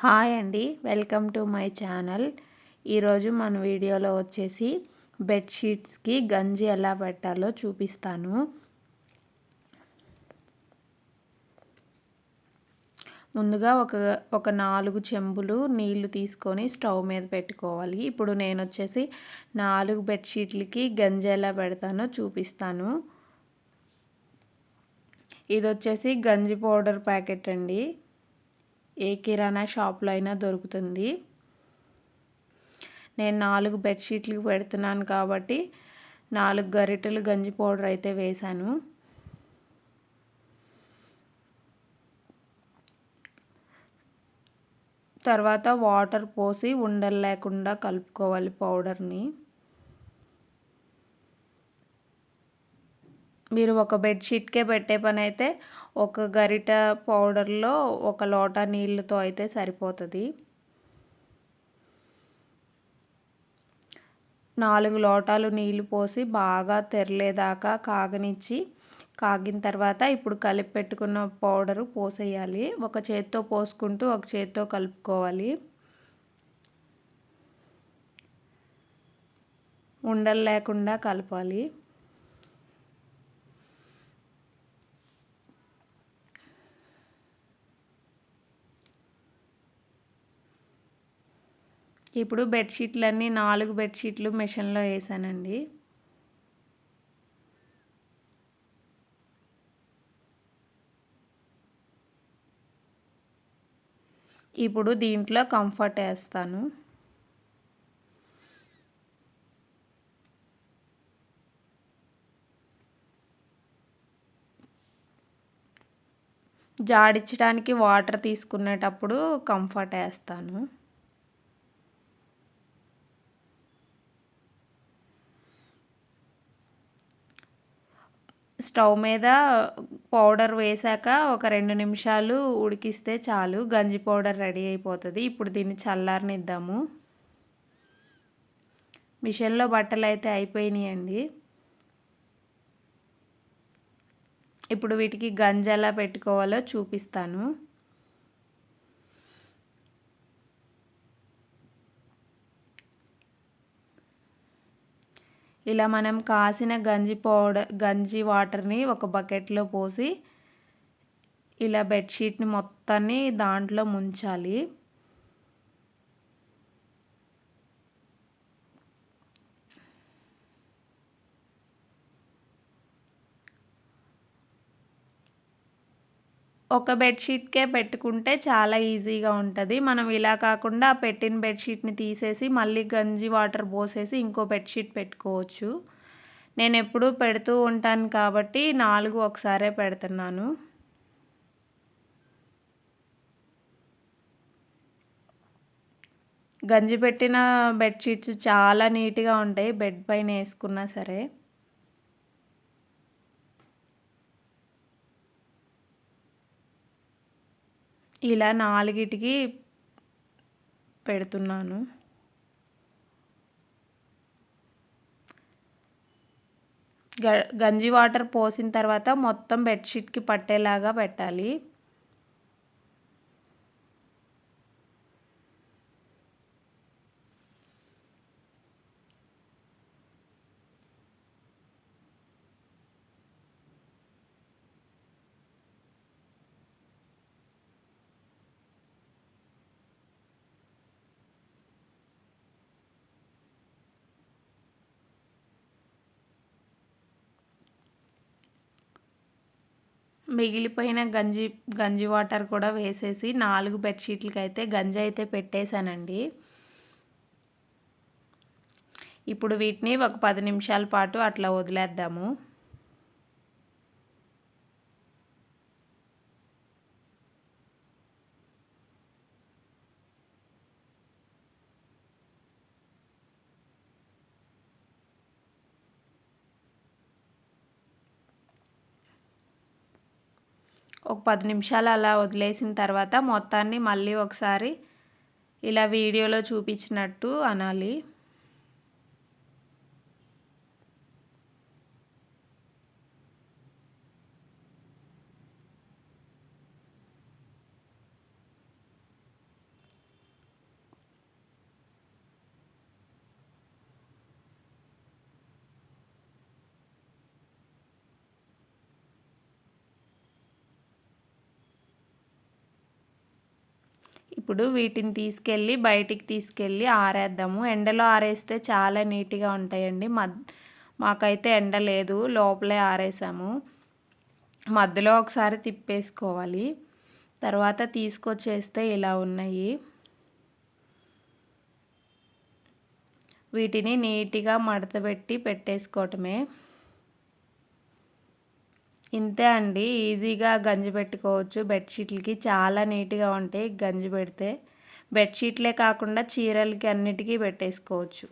Hi అండి welcome to my channel. ఈరోజు మన వీడియోలో వచ్చేసి బెడ్షీట్స్కి గంజి ఎలా పెట్టాలో చూపిస్తాను. ముందుగా ఒక ఒక నాలుగు చెంబులు నీళ్ళు తీసుకొని స్టవ్ మీద పెట్టుకోవాలి. ఇప్పుడు నేను వచ్చేసి నాలుగు బెడ్షీట్లకి గంజి ఎలా పెడతానో చూపిస్తాను. ఇది వచ్చేసి గంజి పౌడర్ ప్యాకెట్ అండి. ఏ కిరాణా షాప్లో అయినా దొరుకుతుంది. నేను నాలుగు బెడ్షీట్లు పెడుతున్నాను కాబట్టి నాలుగు గరిటెలు గంజి పౌడర్ అయితే వేశాను. తర్వాత వాటర్ పోసి ఉండలు లేకుండా కలుపుకోవాలి పౌడర్ని. మీరు ఒక బెడ్షీట్కే పెట్టే పని అయితే ఒక గరిట పౌడర్లో ఒక లోటా నీళ్ళతో అయితే సరిపోతుంది. నాలుగు లోటాలు నీళ్ళు పోసి బాగా తెరలేదాకా కాగనిచ్చి కాగిన తర్వాత ఇప్పుడు కలిపి పెట్టుకున్న పౌడరు పోసేయాలి. ఒక చేత్తో పోసుకుంటూ ఒక చేత్తో కలుపుకోవాలి. ఉండలు లేకుండా కలపాలి. ఇప్పుడు బెడ్షీట్లన్నీ నాలుగు బెడ్షీట్లు మిషన్లో వేసానండి. ఇప్పుడు దీంట్లో కంఫర్ట్ వేస్తాను. జాడించడానికి వాటర్ తీసుకునేటప్పుడు కంఫర్ట్ వేస్తాను. స్టవ్ మీద పౌడర్ వేసాక ఒక రెండు నిమిషాలు ఉడికిస్తే చాలు. గంజి పౌడర్ రెడీ అయిపోతుంది. ఇప్పుడు దీన్ని చల్లారనిద్దాము. మిషన్లో బట్టలు అయితే అయిపోయినాయండి. ఇప్పుడు వీటికి గంజి ఎలా పెట్టుకోవాలో చూపిస్తాను. ఇలా మనం కాసిన గంజి పౌడర్ గంజి వాటర్ని ఒక బకెట్లో పోసి ఇలా బెడ్షీట్ని మొత్తాన్ని దాంట్లో ముంచాలి. ఒక బెడ్షీట్కే పెట్టుకుంటే చాలా ఈజీగా ఉంటుంది. మనం ఇలా కాకుండా పెట్టిన బెడ్షీట్ని తీసేసి మళ్ళీ గంజి వాటర్ పోసేసి ఇంకో బెడ్షీట్ పెట్టుకోవచ్చు. నేను ఎప్పుడూ పెడుతూ ఉంటాను కాబట్టి నాలుగు ఒకసారే పెడుతున్నాను. గంజి పెట్టిన బెడ్షీట్స్ చాలా నీట్గా ఉంటాయి. బెడ్ పైన వేసుకున్నా సరే. ఇలా నాలుగిటికి పెడుతున్నాను. గంజి వాటర్ పోసిన తర్వాత మొత్తం బెడ్షీట్కి పట్టేలాగా పెట్టాలి. మిగిలిపోయిన గంజి గంజి వాటర్ కూడా వేసేసి నాలుగు బెడ్షీట్లకి అయితే గంజి అయితే పెట్టేశానండి. ఇప్పుడు వీటిని ఒక పది నిమిషాల పాటు అట్లా వదిలేద్దాము. ఒక పది నిమిషాలు అలా వదిలేసిన తర్వాత మొత్తాన్ని మళ్ళీ ఒకసారి ఇలా వీడియోలో చూపించినట్టు అనాలి. ఇప్పుడు వీటిని తీసుకెళ్ళి బయటికి తీసుకెళ్ళి ఆరేద్దాము. ఎండలో ఆరేస్తే చాలా నీట్గా ఉంటాయండి. మద్ మాకైతే ఎండ లేదు లోపలే ఆరేసాము. మధ్యలో ఒకసారి తిప్పేసుకోవాలి. తర్వాత తీసుకొచ్చేస్తే ఇలా ఉన్నాయి. వీటిని నీట్గా మడతపెట్టి పెట్టేసుకోవటమే. ఇంతే అండి. ఈజీగా గంజి పెట్టుకోవచ్చు. బెడ్షీట్లకి చాలా నీట్గా ఉంటాయి గంజి పెడితే. బెడ్షీట్లే కాకుండా చీరలకి అన్నిటికీ పెట్టేసుకోవచ్చు.